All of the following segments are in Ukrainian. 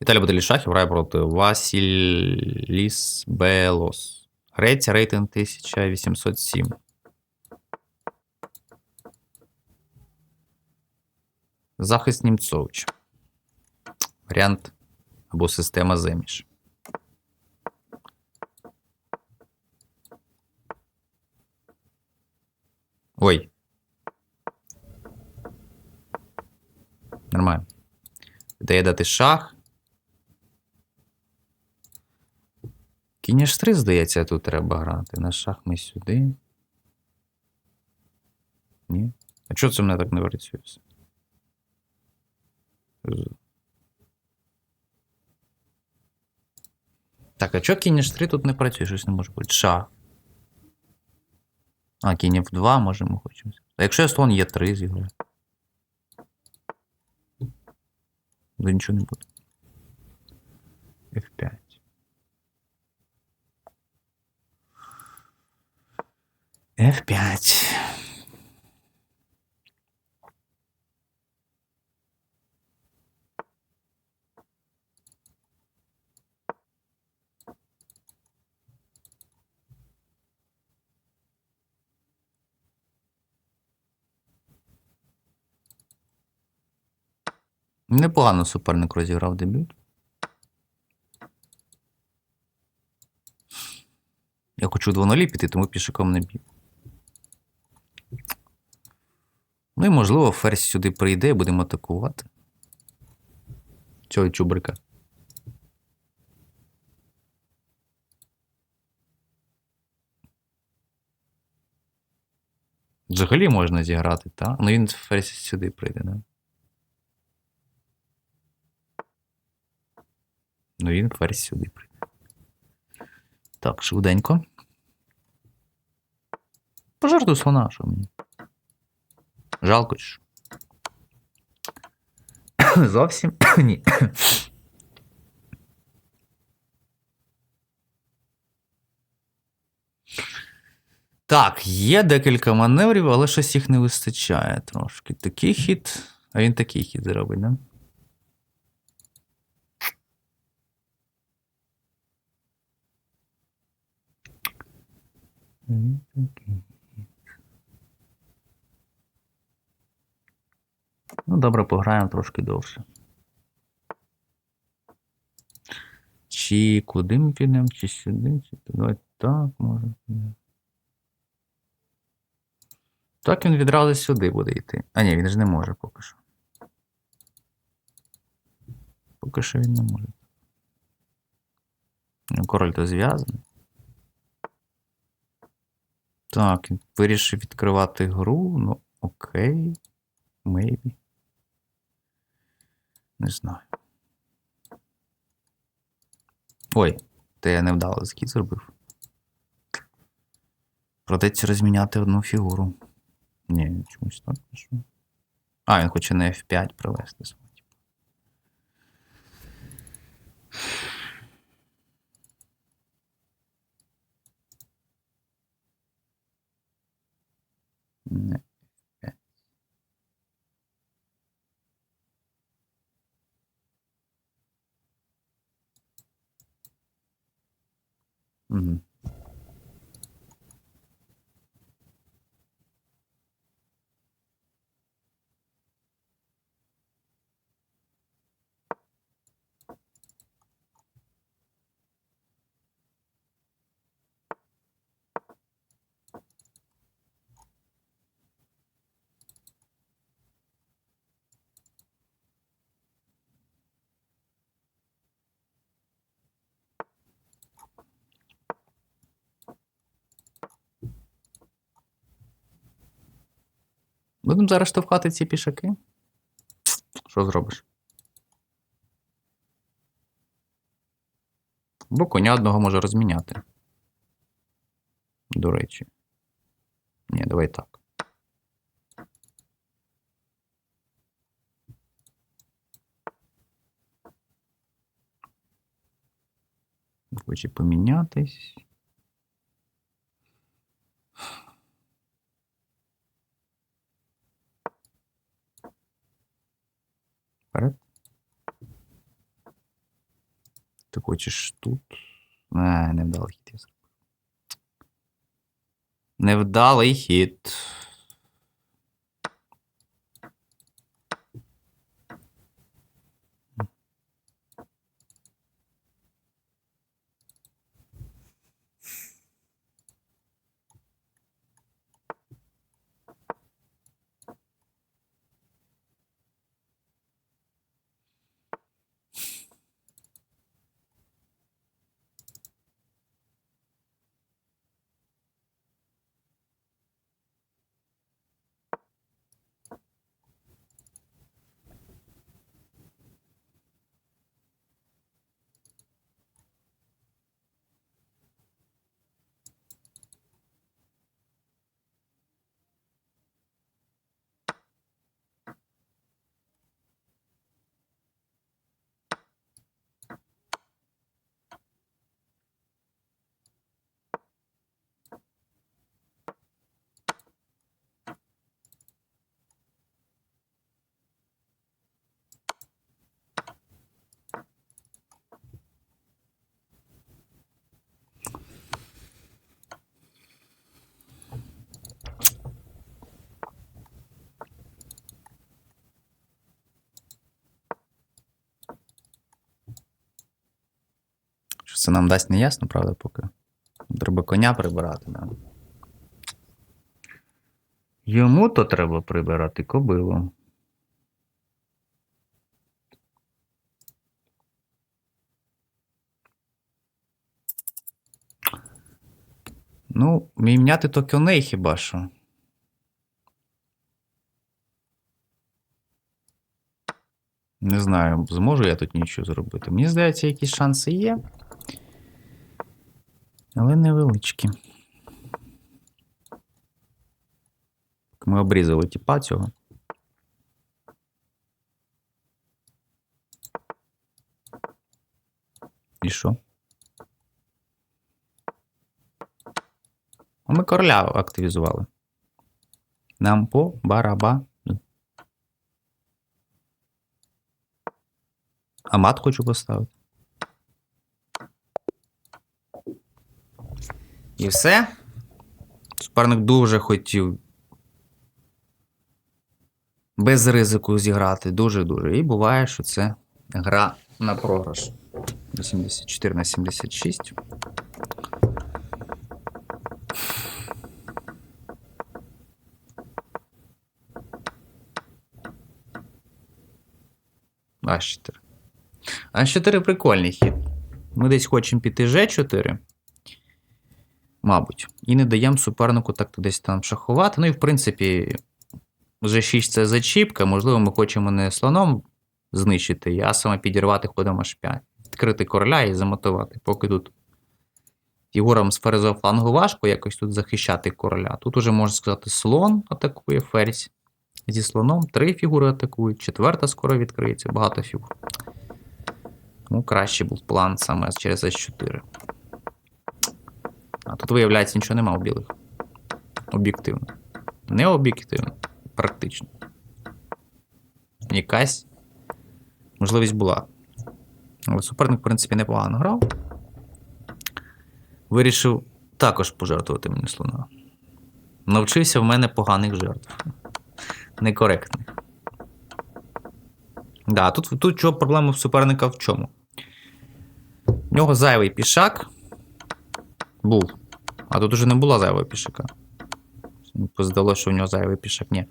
Італія буде шахів грає проти Васіліс Белос. Греція рейтинг 1807. Захист Німцович. Варіант або система Земіш. Ой. Нормально. Дає дати шах. Кінь ж 3, здається, тут треба грати. На шах ми сюди. Ні. А чого це мене так не працює? Так, а чого кінь ж 3 тут не працює? Щось не може бути. Шах. А, кінь F2, може, ми хочемо. А якщо я слон Е3 зіграю? То нічого не буде. F5. F5. Непогано суперник розіграв дебют. Я хочу 2-0 піти, тому пішаком не б'ю. Ну і можливо, ферзь сюди прийде і будемо атакувати. Цього чубрика. Взагалі можна зіграти, так? Ну він ферзь сюди прийде, да? Ну він ферзь сюди прийде. Так, швиденько. Пожертвуй слона, що мені. Жалко чи що? Зовсім ні. Так, є декілька маневрів, але щось їх не вистачає трошки. Такий хід, а він такий хід зробить, да? Він такий. Ну, добре, пограємо трошки довше. Чи куди ми підемо, чи сюди, чи туди. Так, може. Так він відразу сюди буде йти. А ні, він ж не може поки що. Поки що він не може. Ну, король то зв'язаний. Так, він вирішив відкривати гру. Ну, окей. Maybe. Не знаю. Ой, те я невдало скіт зробив. Придеться розміняти одну фігуру. Ні, чомусь так пішло. А, він хоче на F5 привести Mm-hmm. Будемо зараз штовхати ці пішаки. Що зробиш? Бо коня одного може розміняти. До речі. Ні, давай так. Хоче помінятись. Хочеш тут. Не, невдалий хід я зробив. Невдалий хід. Що це нам дасть не ясно, правда, поки. Треба коня прибирати, да. Йому то треба прибирати кобилу. Ну, міняти то коней хіба що. Не знаю, зможу я тут нічого зробити. Мені здається, якісь шанси є. Але невеличкі. Ми обрізали тіпа цього. І що? А Ми короля активізували. Нам по бараба. А мат хочу поставити. І все. Суперник дуже хотів без ризику зіграти. Дуже-дуже. І буває, що це гра на програш. 84 на 76. А4. А4 прикольний хід. Ми десь хочемо піти G4. Мабуть. І не даємо супернику так десь там шахувати. Ну і в принципі, G6 це зачіпка. Можливо, ми хочемо не слоном знищити, а саме підірвати ходом H5. Відкрити короля і замотувати. Поки тут фігурам з ферзового флангу важко якось тут захищати короля. Тут уже можна сказати, слон атакує ферзь. Зі слоном три фігури атакують, четверта скоро відкриється, багато фігур. Тому краще був план саме через С4. А тут, виявляється, нічого нема у білих. Об'єктивно. Не об'єктивно, практично. Якась можливість була. Але суперник, в принципі, непогано грав. Вирішив також пожертвувати мені слона. Навчився в мене поганих жертв. Некоректних. Да, тут, тут чого проблема в суперника в чому? В нього зайвий пішак був. А тут уже не було зайвого пішака. Здалося, що в нього зайвий пішак. Ні.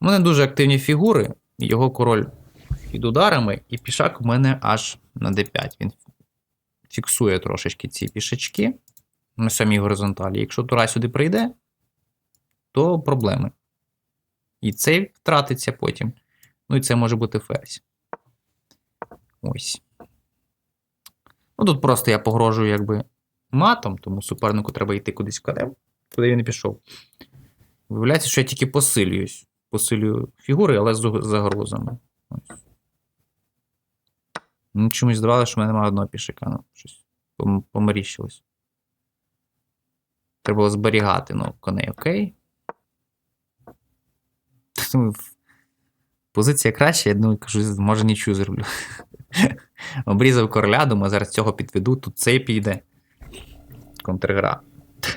У мене дуже активні фігури. Його король під ударами, і пішак у мене аж на d5. Він фіксує трошечки ці пішачки на самій горизонталі. Якщо тура сюди прийде, то проблеми. І цей втратиться потім. Ну і це може бути ферзь. Ось. Ну тут просто я погрожую якби матом, тому супернику треба йти кудись вкладем, куди він не пішов. Виявляється, що я тільки посилююсь. Посилюю фігури, але з загрозами. Ось. Ну, чомусь здавалося, що в мене немає одного пішика. Ну, щось пом- Треба було зберігати, ну, коней, окей. Позиція краща, я думаю, кажу, може нічого зроблю. Обрізав короля, думаю, зараз цього підведу, тут цей піде. Контргра.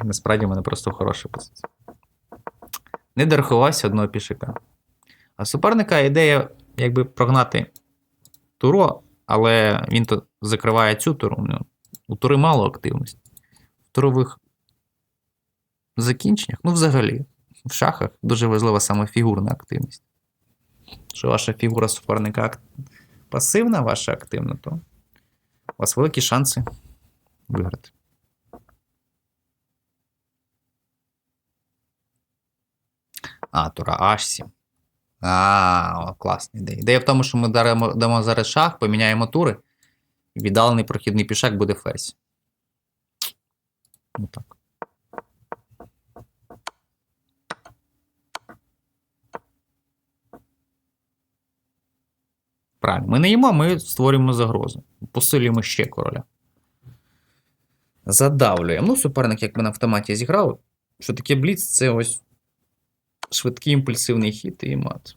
Насправді в мене просто хороша позиція. Не дорахувався одного пішака. А суперника ідея, якби прогнати туру, але він то закриває цю туру. У тури мало активності. В турових закінченнях, ну взагалі, в шахах дуже важлива саме фігурна активність. Якщо ваша фігура суперника пасивна, ваша активна, то у вас великі шанси виграти. А, тура H7. А, о, класна ідея. Ідея в тому, що ми даремо, дамо зараз шах, поміняємо тури, віддалений прохідний пішак буде ферзь. Ну так. Правильно, ми не їмо, ми створюємо загрозу. Посилюємо ще короля. Задавлюємо. Ну, суперник, якби на автоматі зіграв, що таке бліц, це ось швидкий імпульсивний хід і мат.